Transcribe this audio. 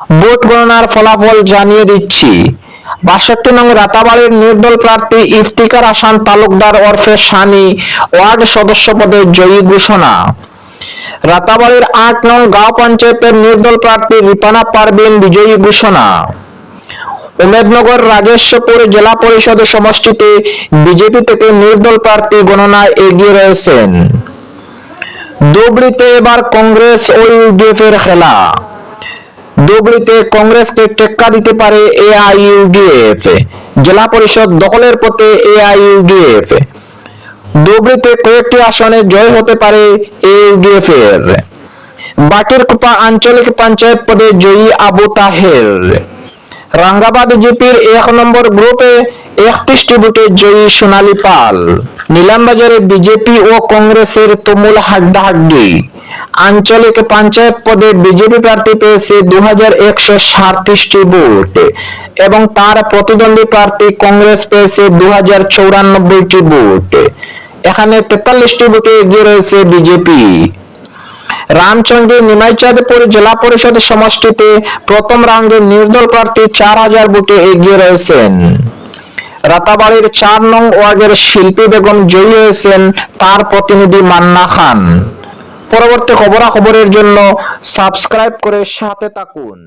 Vote গণনার ফলাফল জানিয়ে দিচ্ছি। বাষট্টি নং রাতাবাড়ির নির্দল প্রার্থী ইফতিকার আসান তালুকদার ওরফে সানি ওয়ার্ড সদস্য পদে জয়ী ঘোষণা। রাতাবাড়ির আট নং গাঁও পঞ্চায়েতের নির্দল প্রার্থী রিপানা পারভিন বিজয়ী ঘোষণা। উমেদনগর রাজেশ্বরপুর জেলা পরিষদ সমষ্টিতে বিজেপি থেকে নির্দল প্রার্থী গণনায় এগিয়ে রয়েছেন। ধুবড়িতে এবার কংগ্রেস ও ইউডিএফ এর খেলা। ধুবড়িতে কংগ্রেসকে টেক্কা দিতে পারে এআইইউডিএফ জেলা পরিষদ দখলের পথে এআইইউডিএফ ধুবড়িতে কয়েকটি আসনে জয় হতে পারে এইউডিএফ এর বাটিরকুপা আঞ্চলিক পঞ্চায়েত পদে জয়ী আবু তাহের। রাঙ্গাবাদ জিপির এক নম্বর গ্রুপে একত্রিশটি ভোটে জয়ী সোনালী পাল। নিলামবাজারে বিজেপি ও কংগ্রেসের তুমুল হাড্ডাহাড্ডি। আঞ্চলিক পঞ্চায়েত পদে বিজেপি প্রার্থী পেয়েছে দু একশো সাতত্রিশটি ভোট এবং তার প্রতিদ্বন্দ্বী প্রার্থী কংগ্রেস পেয়েছে দু হাজার চৌরানব্বইটি ভোট। এখানে তেতাল্লিশটি ভোটে এগিয়ে রয়েছে বিজেপি। রামচন্দ্র নিমাইচাঁদপুর জেলা পরিষদ সমষ্টিতে প্রথম রাউন্ডে নির্দল প্রার্থী চার হাজার ভোটে এগিয়ে রয়েছেন। রাতাবাড়ির চার নং ওয়ার্ডের শিল্পী বেগম জয়ী হয়েছেন তার প্রতিনিধি মান্না খান। পরবর্তী খবরাখবরের জন্য সাবস্ক্রাইব করে সাথে থাকুন।